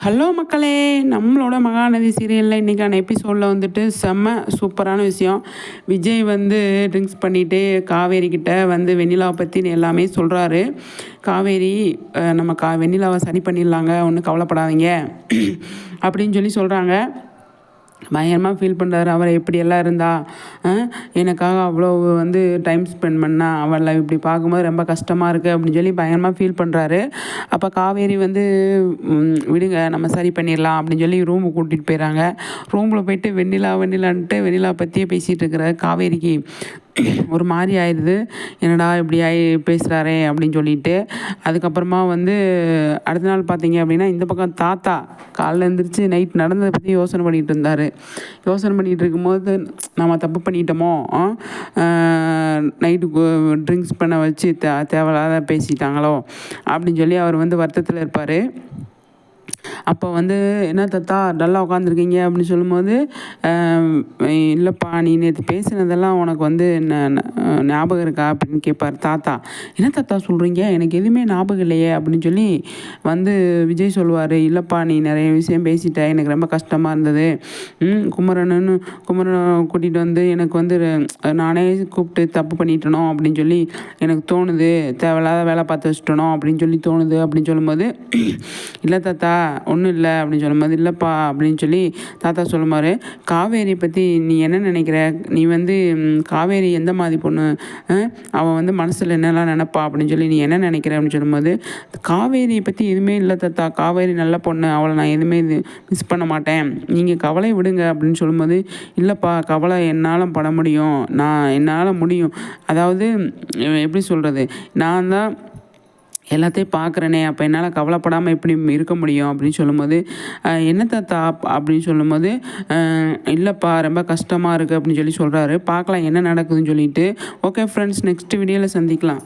Hello மக்களே. நம்மளோட மகாநதி சீரியலில் இன்றைக்கான எபிசோடில் வந்துட்டு செம்ம சூப்பரான விஷயம். விஜய் வந்து ட்ரிங்க்ஸ் பண்ணிவிட்டு காவேரி கிட்ட வந்து வெண்ணிலாவை பற்றின்னு எல்லாமே சொல்கிறாரு காவேரி நம்ம கா வெண்ணிலாவை சரி பண்ணிடலாங்க. ஒன்றும் கவலைப்படாதீங்க. அப்படின்னு சொல்லி சொல்கிறாங்க பயங்கரமாக ஃபீல் பண்ணுறாரு அவரை எப்படியெல்லாம் இருந்தா எனக்காக அவ்வளோ வந்து டைம் ஸ்பெண்ட் பண்ணா அவளை இப்படி பார்க்கும்போது ரொம்ப கஷ்டமாக இருக்குது அப்படின்னு சொல்லி பயங்கரமாக ஃபீல் பண்ணுறாரு அப்போ காவேரி வந்து விடுங்க நம்ம சரி பண்ணிடலாம் அப்படின்னு சொல்லி ரூமுக்கு கூட்டிகிட்டு போயிடறாங்க ரூமில் போயிட்டு வெண்ணிலா வெண்ணிலான்ட்டு வெண்ணிலா பற்றியே பேசிகிட்டு இருக்கிற காவேரிக்கு. ஒரு மாதிரி ஆயிடுது. என்னடா இப்படி ஆகி பேசுகிறாரே அப்படின்னு சொல்லிட்டு. அதுக்கப்புறமா வந்து அடுத்த நாள் பார்த்தீங்க அப்படின்னா இந்த பக்கம் தாத்தா காலைல எழுந்திரிச்சு நைட் நடந்ததை பற்றி யோசனை பண்ணிகிட்டு இருந்தார். யோசனை பண்ணிகிட்டு இருக்கும்போது நம்ம தப்பு பண்ணிட்டோமோ? நைட்டு ட்ரிங்க்ஸ் பண்ண வச்சு தே தேவையில்லாத பேசிட்டாங்களோ? அப்படின்னு சொல்லி அவர் வந்து வருத்தத்தில் இருப்பார். அப்போ வந்து என்ன தாத்தா டல்லாக உட்காந்துருக்கீங்க அப்படின்னு சொல்லும்போது இல்லைப்பா நீ நேற்று பேசினதெல்லாம் உனக்கு வந்து ஞாபகம் இருக்கா அப்படின்னு கேட்பார் தாத்தா. என்ன தாத்தா சொல்கிறீங்க எனக்கு எதுவுமே ஞாபகம் இல்லையே அப்படின்னு சொல்லி வந்து விஜய் சொல்லுவார். இல்லைப்பா நீ நிறைய விஷயம் பேசிட்ட எனக்கு ரொம்ப கஷ்டமாக இருந்தது. குமரனு குமரனை கூட்டிகிட்டு வந்து எனக்கு வந்து நானே கூப்பிட்டு தப்பு பண்ணிட்டனோ அப்படின்னு சொல்லி எனக்கு தோணுது. தேவையில்லாத வேலை பார்த்து வச்சுட்டனோ அப்படின்னு சொல்லி தோணுது அப்படின்னு சொல்லும்போது இல்லை தாத்தா ஒன்றும் இல்லை அப்படின்னு சொல்லும்போது இல்லைப்பா அப்படின்னு சொல்லி தாத்தா சொல்லுமாரு காவேரி பற்றி நீ என்ன நினைக்கிற? நீ வந்து காவேரி எந்த மாதிரி பொண்ணு? அவன் வந்து மனசில் என்னெல்லாம் நினப்பா? அப்படின்னு சொல்லி நீ என்ன நினைக்கிற? அப்படின்னு சொல்லும்போது காவேரியை பற்றி எதுவுமே இல்லை தாத்தா. காவேரி நல்ல பொண்ணு. அவளை நான் எதுவுமே இது மிஸ் பண்ண மாட்டேன். நீங்கள் கவலை விடுங்க. அப்படின்னு சொல்லும்போது இல்லைப்பா கவலை என்னால் பட முடியும். நான் என்னால் முடியும். அதாவது எப்படி சொல்கிறது நான் தான் எல்லாத்தையும் பார்க்குறேனே அப்போ என்னால் கவலைப்படாமல் எப்படி இருக்க முடியும் அப்படின்னு சொல்லும்போது என்ன தாத்தா? அப்படின்னு சொல்லும்போது இல்லைப்பா ரொம்ப கஷ்டமாக இருக்குது அப்படின்னு சொல்லி சொல்கிறாரு பார்க்கலாம் என்ன நடக்குதுன்னு சொல்லிட்டு. ஓகே ஃப்ரெண்ட்ஸ் நெக்ஸ்ட் வீடியோவில் சந்திக்கலாம்.